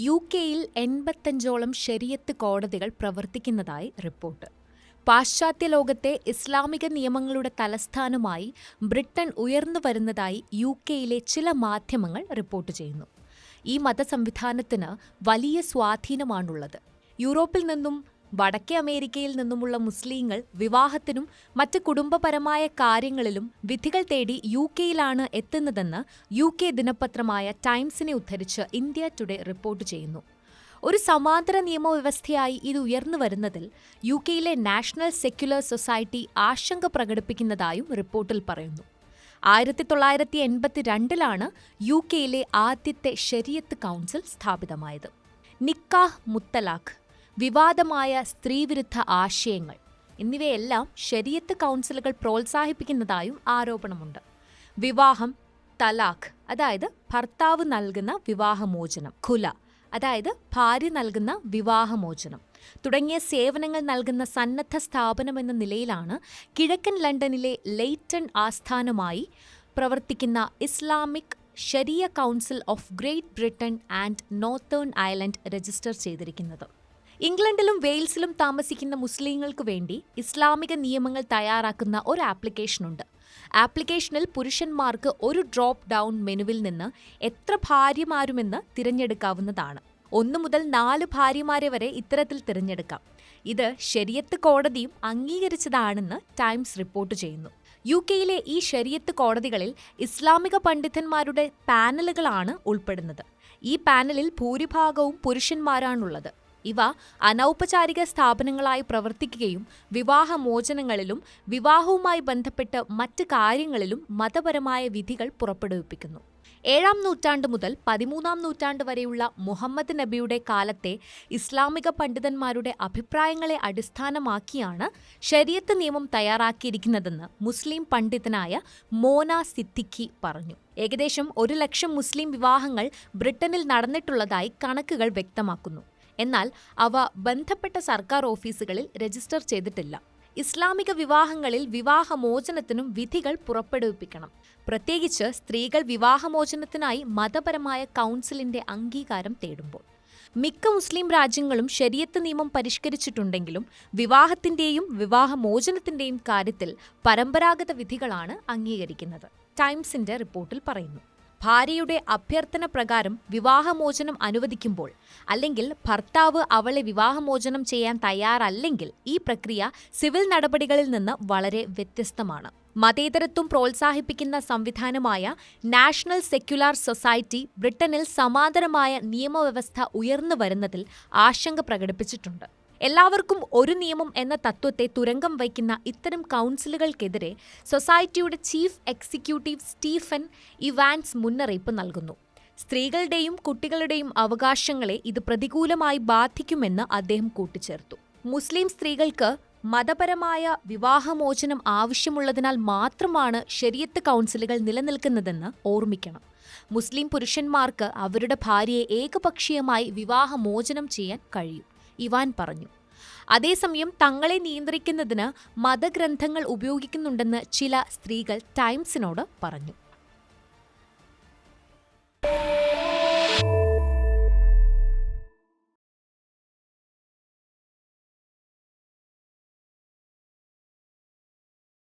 U കെയിൽ എൺപത്തഞ്ചോളം ശരിയത്ത് കോടതികൾ പ്രവർത്തിക്കുന്നതായി report. പാശ്ചാത്യ ലോകത്തെ ഇസ്ലാമിക നിയമങ്ങളുടെ തലസ്ഥാനമായി ബ്രിട്ടൻ ഉയർന്നു വരുന്നതായി യു കെയിലെ ചില മാധ്യമങ്ങൾ റിപ്പോർട്ട് ചെയ്യുന്നു. ഈ മതസംവിധാനത്തിന് വലിയ സ്വാധീനമാണുള്ളത്. യൂറോപ്പിൽ നിന്നും വടക്കേ അമേരിക്കയിൽ നിന്നുമുള്ള മുസ്ലിങ്ങൾ വിവാഹത്തിനും മറ്റ് കുടുംബപരമായ കാര്യങ്ങളിലും വിധികൾ തേടി യു കെയിലാണ് എത്തുന്നതെന്ന് യു കെ ദിനപത്രമായ ടൈംസിനെ ഉദ്ധരിച്ച് ഇന്ത്യ ടുഡേ റിപ്പോർട്ട് ചെയ്യുന്നു. ഒരു സമാന്തര നിയമവ്യവസ്ഥയായി ഇത് ഉയർന്നു വരുന്നതിൽ യു കെയിലെ നാഷണൽ സെക്യുലർ സൊസൈറ്റി ആശങ്ക പ്രകടിപ്പിക്കുന്നതായും റിപ്പോർട്ടിൽ പറയുന്നു. ആയിരത്തി തൊള്ളായിരത്തി എൺപത്തി രണ്ടിലാണ് യു കെയിലെ ആദ്യത്തെ ഷെരിയത്ത് കൗൺസിൽ സ്ഥാപിതമായത്. നിക്കാഹ് മുത്തലാഖ് വിവാദമായ സ്ത്രീവിരുദ്ധ ആശയങ്ങൾ എന്നിവയെല്ലാം ശരീരത്ത് കൗൺസിലുകൾ പ്രോത്സാഹിപ്പിക്കുന്നതായും ആരോപണമുണ്ട്. വിവാഹം തലാഖ് അതായത് ഭർത്താവ് നൽകുന്ന വിവാഹമോചനം ഖുല അതായത് ഭാര്യ നൽകുന്ന വിവാഹമോചനം തുടങ്ങിയ സേവനങ്ങൾ നൽകുന്ന സന്നദ്ധ സ്ഥാപനമെന്ന നിലയിലാണ് കിഴക്കൻ ലണ്ടനിലെ ലെയ്റ്റൺ ആസ്ഥാനമായി പ്രവർത്തിക്കുന്ന Islamic Sharia Council of Great Britain and Northern Ireland register ചെയ്തിരിക്കുന്നത്. ഇംഗ്ലണ്ടിലും വെയിൽസിലും താമസിക്കുന്ന മുസ്ലിങ്ങൾക്ക് വേണ്ടി ഇസ്ലാമിക നിയമങ്ങൾ തയ്യാറാക്കുന്ന ഒരു ആപ്ലിക്കേഷനുണ്ട്. ആപ്ലിക്കേഷനിൽ പുരുഷന്മാർക്ക് ഒരു ഡ്രോപ്പ് ഡൗൺ മെനുവിൽ നിന്ന് എത്ര ഭാര്യമാരുമെന്ന് തിരഞ്ഞെടുക്കാവുന്നതാണ്. ഒന്നു മുതൽ നാല് ഭാര്യമാരെ വരെ ഇത്തരത്തിൽ തിരഞ്ഞെടുക്കാം. ഇത് ശരിയത്ത് കോടതിയും അംഗീകരിച്ചതാണെന്ന് ടൈംസ് റിപ്പോർട്ട് ചെയ്യുന്നു. യു കെയിലെ ഈ ശരിയത്ത് കോടതികളിൽ ഇസ്ലാമിക പണ്ഡിതന്മാരുടെ പാനലുകളാണ് ഉൾപ്പെടുന്നത്. ഈ പാനലിൽ ഭൂരിഭാഗവും പുരുഷന്മാരാണുള്ളത്. ഇവ അനൗപചാരിക സ്ഥാപനങ്ങളായി പ്രവർത്തിക്കുകയും വിവാഹമോചനങ്ങളിലും വിവാഹവുമായി ബന്ധപ്പെട്ട് മറ്റ് കാര്യങ്ങളിലും മതപരമായ വിധികൾ പുറപ്പെടുവിപ്പിക്കുന്നു. ഏഴാം നൂറ്റാണ്ട് മുതൽ പതിമൂന്നാം നൂറ്റാണ്ട് വരെയുള്ള മുഹമ്മദ് നബിയുടെ കാലത്തെ ഇസ്ലാമിക പണ്ഡിതന്മാരുടെ അഭിപ്രായങ്ങളെ അടിസ്ഥാനമാക്കിയാണ് ശരീരത്ത് നിയമം തയ്യാറാക്കിയിരിക്കുന്നതെന്ന് മുസ്ലിം പണ്ഡിതനായ മോന സിദ്ദിഖി പറഞ്ഞു. ഏകദേശം ഒരു ലക്ഷം മുസ്ലിം വിവാഹങ്ങൾ ബ്രിട്ടനിൽ നടന്നിട്ടുള്ളതായി കണക്കുകൾ വ്യക്തമാക്കുന്നു. എന്നാൽ അവ ബന്ധപ്പെട്ട സർക്കാർ ഓഫീസുകളിൽ രജിസ്റ്റർ ചെയ്തിട്ടില്ല. ഇസ്ലാമിക വിവാഹങ്ങളിൽ വിവാഹമോചനത്തിനും വിധികൾ പുറപ്പെടുവിപ്പിക്കണം. പ്രത്യേകിച്ച് സ്ത്രീകൾ വിവാഹമോചനത്തിനായി മതപരമായ കൗൺസിലിന്റെ അംഗീകാരം തേടുമ്പോൾ. മിക്ക മുസ്ലിം രാജ്യങ്ങളും ശരിയത്ത് നിയമം പരിഷ്കരിച്ചിട്ടുണ്ടെങ്കിലും വിവാഹത്തിന്റെയും വിവാഹമോചനത്തിന്റെയും കാര്യത്തിൽ പരമ്പരാഗത വിധികളാണ് അംഗീകരിക്കുന്നത്. ടൈംസിന്റെ റിപ്പോർട്ടിൽ പറയുന്നു. ഭാര്യയുടെ അഭ്യർത്ഥന പ്രകാരം വിവാഹമോചനം അനുവദിക്കുമ്പോൾ അല്ലെങ്കിൽ ഭർത്താവ് അവളെ വിവാഹമോചനം ചെയ്യാൻ തയ്യാറല്ലെങ്കിൽ ഈ പ്രക്രിയ സിവിൽ നടപടികളിൽ നിന്ന് വളരെ വ്യത്യസ്തമാണ്. മതേതരത്വം പ്രോത്സാഹിപ്പിക്കുന്ന സംവിധാനമായ നാഷണൽ സെക്യുലാർ സൊസൈറ്റി ബ്രിട്ടനിൽ സമാന്തരമായ നിയമവ്യവസ്ഥ ഉയർന്നു വരുന്നതിൽ ആശങ്ക പ്രകടിപ്പിച്ചിട്ടുണ്ട്. എല്ലാവർക്കും ഒരു നിയമം എന്ന തത്വത്തെ തുരങ്കം വയ്ക്കുന്ന ഇത്തരം കൗൺസിലുകൾക്കെതിരെ സൊസൈറ്റിയുടെ ചീഫ് എക്സിക്യൂട്ടീവ് സ്റ്റീഫൻ ഇവാൻസ് മുന്നറിയിപ്പ് നൽകുന്നു. സ്ത്രീകളുടെയും കുട്ടികളുടെയും അവകാശങ്ങളെ ഇത് പ്രതികൂലമായി ബാധിക്കുമെന്ന് അദ്ദേഹം കൂട്ടിച്ചേർത്തു. മുസ്ലിം സ്ത്രീകൾക്ക് മതപരമായ വിവാഹമോചനം ആവശ്യമുള്ളതിനാൽ മാത്രമാണ് ശരിയത്ത് കൗൺസിലുകൾ നിലനിൽക്കുന്നതെന്ന് ഓർമ്മിക്കണം. മുസ്ലിം പുരുഷന്മാർക്ക് അവരുടെ ഭാര്യയെ ഏകപക്ഷീയമായി വിവാഹമോചനം ചെയ്യാൻ കഴിയും. ഇവാൻ പറഞ്ഞു. അതേസമയം തങ്ങളെ നിയന്ത്രിക്കുന്നതിന് മതഗ്രന്ഥങ്ങൾ ഉപയോഗിക്കുന്നുണ്ടെന്ന് ചില സ്ത്രീകൾ ടൈംസിനോട് പറഞ്ഞു.